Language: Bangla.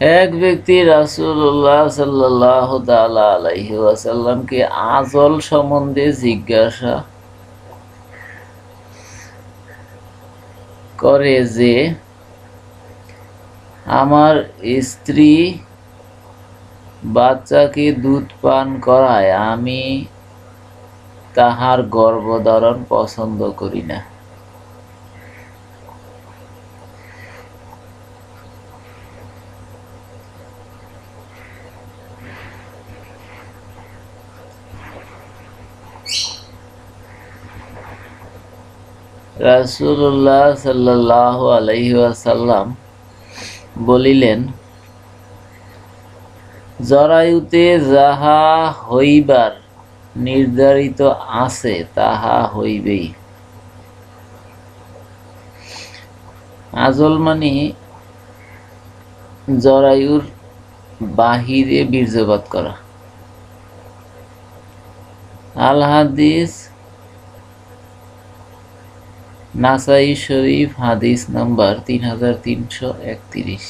এক ব্যক্তি রাসূলুল্লাহ সাল্লাল্লাহু তাআলা আলাইহি ওয়াসাল্লামকে আজল সম্বন্ধে জিজ্ঞাসা করে যে, আমার স্ত্রী বাচ্চাকে দুধ পান করায় আমি তাহার গর্ভধারণ পছন্দ করি না। রাসূলুল্লাহ সাল্লাল্লাহু আলাইহি ওয়াসাল্লাম বলিলেন, জরায়ুতে যাহা হইবার নির্ধারিত আছে, তাহা হইবেই। আজল মানে জরায়ুর বাহিরে বীর্যপাত করা। আল হাদিস নাসাই শরীফ হাদিস নাম্বার তিন হাজার তিনশো একত্রিশ।